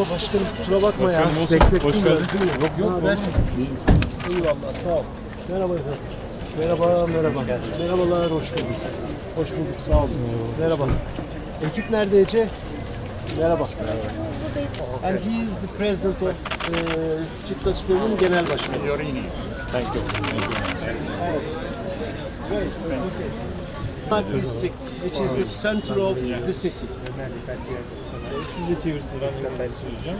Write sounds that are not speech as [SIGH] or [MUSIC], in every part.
Başkanım kusura bakma ya. Başkanım, olsun. Beklettim Hoş geldin. Yok, yok, Ne haber? Eyvallah sağ ol. Merhaba efendim. Merhaba merhaba. Merhabalar hoş geldin. Hoş bulduk sağ olun. Merhaba. Ekip nerede Ece? Merhaba. And he is the president of uh, Citta Stoğu'nun genel başkanı. Thank you. Great. Okay. District, which is the center of the city. Siz de çevirsiniz ben de söyleyeceğim.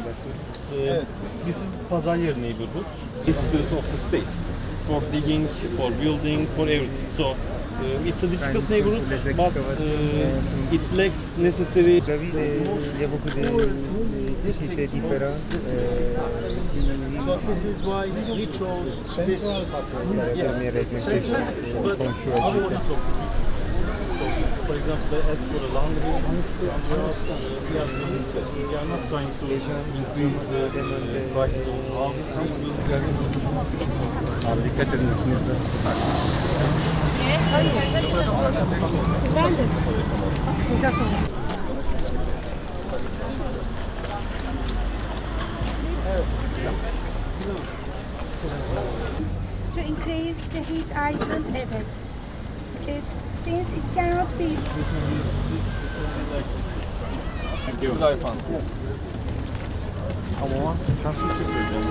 Ee, This is Pazaryer neighborhood. It's of the state. For digging, for building, for everything. So uh, it's a difficult neighborhood, but uh, it lacks necessary avez des- il y a beaucoup de the So this is why we chose this yes, center, but our For example, as for the laundry, we are, we are doing. We are not trying to increase the price of houses. We are Abi dikkat edin ikiniz de. to increase the heat island effect. Is, since it cannot be Ama sen bir şey söyleyeceğim.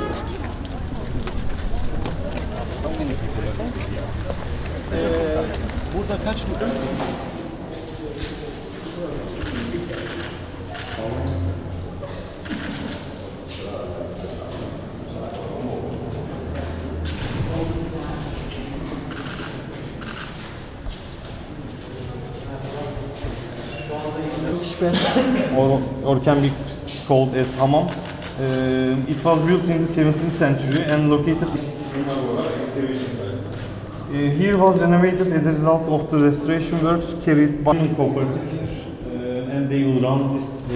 Ee, burada kaç mı? [LAUGHS] Or, or can be called as hammam. Uh, it was built in the 17th century and located Uh, here was renovated as a result of the restoration works carried by cooperative here. Uh, and they will run this uh,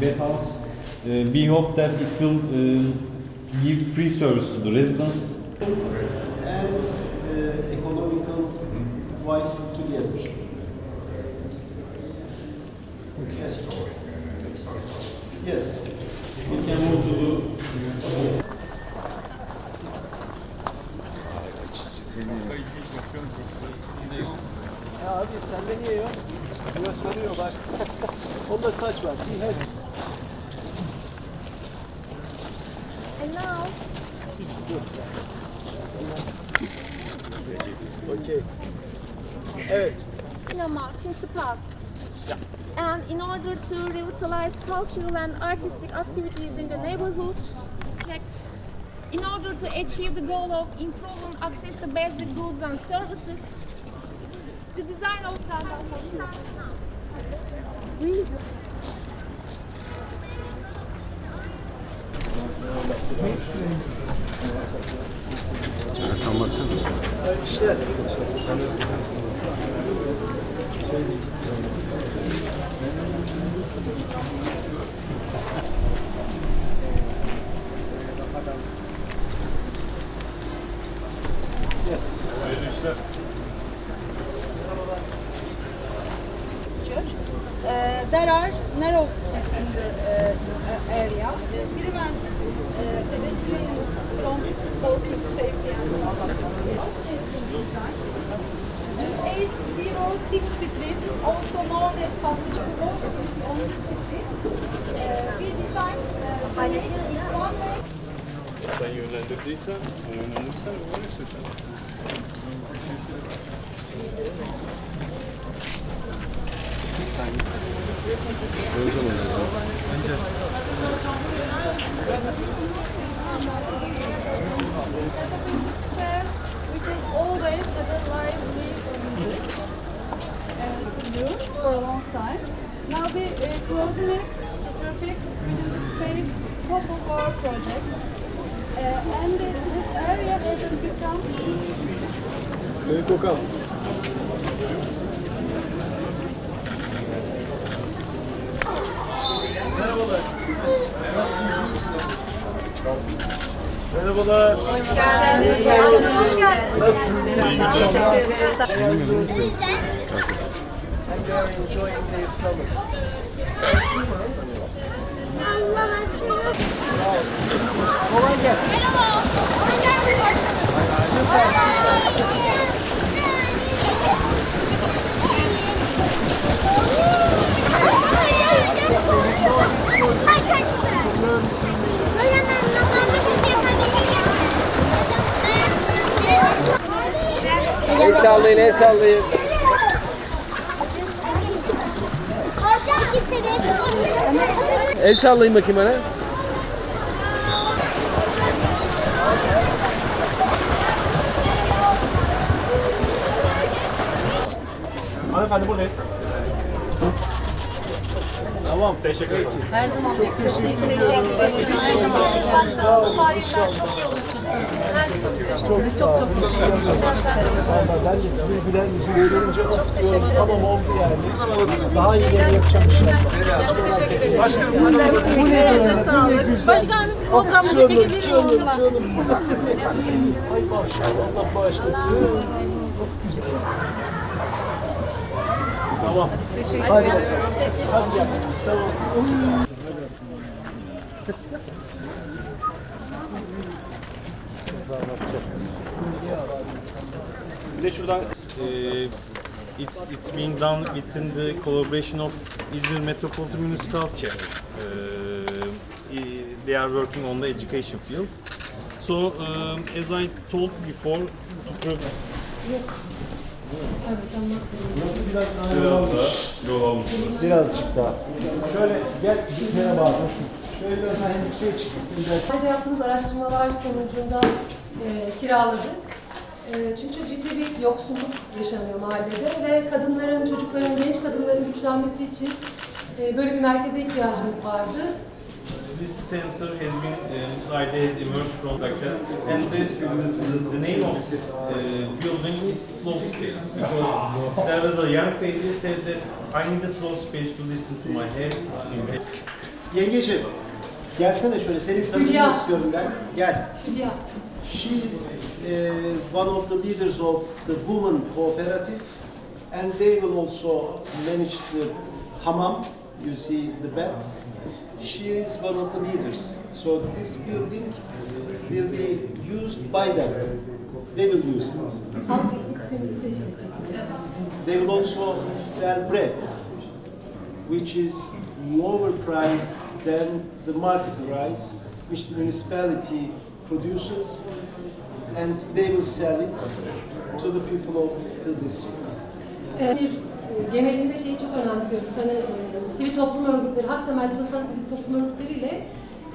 bathhouse. Uh, we hope that it will uh, give free service to the residents and uh, economical wise together. Yes. Yes. We can move to the Ya abi sende niye yok? Diyor soruyor bak. [LAUGHS] Onda saç var. He has And now, Okay. Evet. cinema since the past. And in order to revitalize cultural and artistic activities in the neighborhood, in order to achieve the goal of improving access to basic goods and services, the design of Erkan baksana. İşte. Yes. church. Uh, there are narrow streets in the uh, area. Uh, prevent uh, pedestrians from walking safely and uh, 806 Street, also known as Öyle söylesen. which is always and for a long time. Now we the traffic within the space scope of our project. And this area has become Beni kokal. Merhabalar. Nasılsınız? Merhabalar. Hoş geldiniz. Hoş geldiniz. Nasılsınız? İnşallah. And they are enjoying their summer. Kolay gelsin. El sallayın, el sallayın. Hocam kimse de. El sallayın bakayım bana. Hanımefendi buradayız. Tamam. Teşekkür ederim. Her zaman bekliyoruz. Teşekkür Sağ olun. Çok çok çok ben de sizin gülen yüzünü görünce of diyorum, tamam oldu yani. Daha iyileri yapacağım inşallah. Çok teşekkür ederim. Başkanım bu ne? Bu ne? Güzel. Başkanım programımızı çekebilir Canım, miyim? canım. Ay maşallah Allah bağışlasın. Çok güzel. Tamam. Hadi. Hadi Bir de şuradan e, it's it's being done within the collaboration of İzmir Metropolitan Municipality. E, they are working on the education field. So um, as I told before, to pro- biraz daha yol almış. Birazcık daha. Şöyle gel. Merhaba. Nasılsın? Şöyle yaptığımız araştırmalar sonucunda e, kiraladık. E, çünkü çok ciddi bir yoksulluk yaşanıyor mahallede ve kadınların, çocukların, genç kadınların güçlenmesi için e, böyle bir merkeze ihtiyacımız vardı. This center has been, uh, this idea has emerged from that, and this, this the, the name of this uh, building is Slow Space because there was a young lady said that I need a slow space to listen to my head. Yengeciğim. Gelsene şöyle. Seni bir tanıtmak Hülya. istiyorum ben. Gel. Ya, She is uh, one of the leaders of the Women Cooperative, and they will also manage the hammam. You see the beds. She is one of the leaders. So this building will be used by them. They will use it. halk ekmek büfemizi de işletecek. They will also sell bread, which is lower price than the market price, which the municipality produces, and they will sell it to the people of the district. E, bir, e, genelinde şeyi çok önemsiyoruz. Hani e, sivil toplum örgütleri, hak temelli çalışan sivil toplum örgütleriyle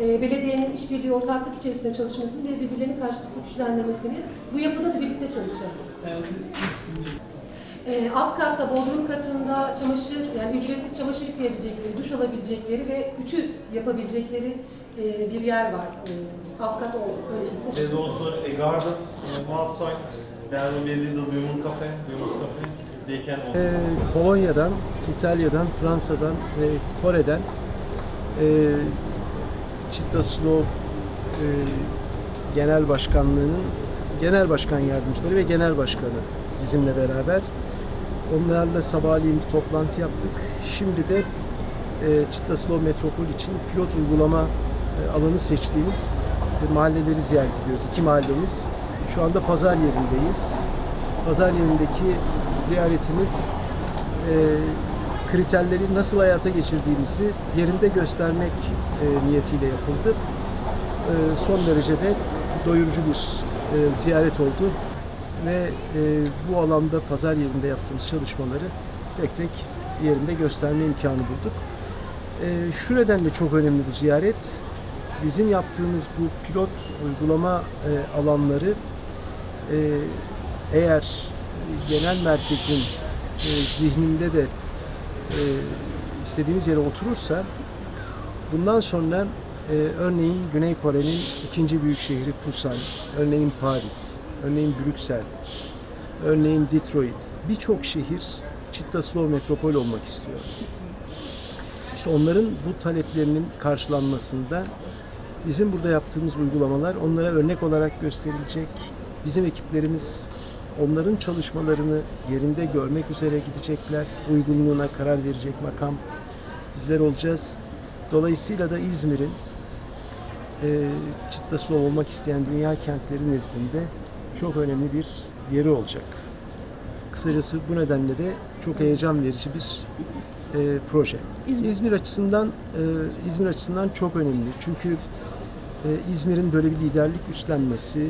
e, belediyenin işbirliği, ortaklık içerisinde çalışmasını ve birbirlerini karşılıklı güçlendirmesini bu yapıda da birlikte çalışacağız. E, alt katta, bodrum katında çamaşır, yani ücretsiz çamaşır yıkayabilecekleri, duş alabilecekleri ve ütü yapabilecekleri e, bir yer var. E, alt kat o, öyle şey. There's also a garden uh, outside. There will be a little women cafe, women's cafe. They can also Ee, Polonya'dan, İtalya'dan, Fransa'dan ve Kore'den e, Çittaslov e, Genel Başkanlığı'nın genel başkan yardımcıları ve genel başkanı bizimle beraber. Onlarla sabahleyin bir toplantı yaptık. Şimdi de e, Çittaslov Metropol için pilot uygulama e, alanı seçtiğimiz e, mahalleleri ziyaret ediyoruz. İki mahallemiz. Şu anda pazar yerindeyiz. Pazar yerindeki ziyaretimiz e, kriterleri nasıl hayata geçirdiğimizi yerinde göstermek e, niyetiyle yapıldı. E, son derecede doyurucu bir e, ziyaret oldu ve e, bu alanda pazar yerinde yaptığımız çalışmaları tek tek yerinde gösterme imkanı bulduk. E, şu nedenle çok önemli bu ziyaret. Bizim yaptığımız bu pilot uygulama e, alanları e, eğer genel merkezin e, zihninde de e, istediğimiz yere oturursa bundan sonra e, örneğin Güney Kore'nin ikinci büyük şehri Busan, örneğin Paris, örneğin Brüksel, örneğin Detroit birçok şehir Çittaslov metropol olmak istiyor. İşte onların bu taleplerinin karşılanmasında bizim burada yaptığımız uygulamalar onlara örnek olarak gösterilecek. Bizim ekiplerimiz onların çalışmalarını yerinde görmek üzere gidecekler. Uygunluğuna karar verecek makam bizler olacağız. Dolayısıyla da İzmir'in e, çıttası olmak isteyen dünya kentleri nezdinde çok önemli bir yeri olacak. Kısacası bu nedenle de çok heyecan verici bir e, proje. İzmir. açısından e, İzmir açısından çok önemli. Çünkü e, İzmir'in böyle bir liderlik üstlenmesi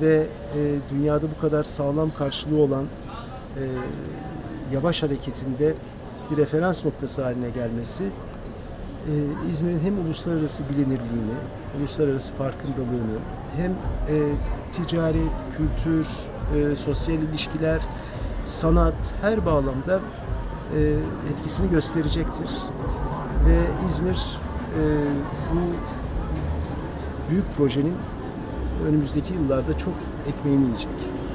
ve e, dünyada bu kadar sağlam karşılığı olan e, yavaş hareketinde bir referans noktası haline gelmesi e, İzmir'in hem uluslararası bilinirliğini, uluslararası farkındalığını hem e, ticaret, kültür, e, sosyal ilişkiler, sanat her bağlamda e, etkisini gösterecektir. Ve İzmir e, bu büyük projenin önümüzdeki yıllarda çok ekmeğini yiyecek.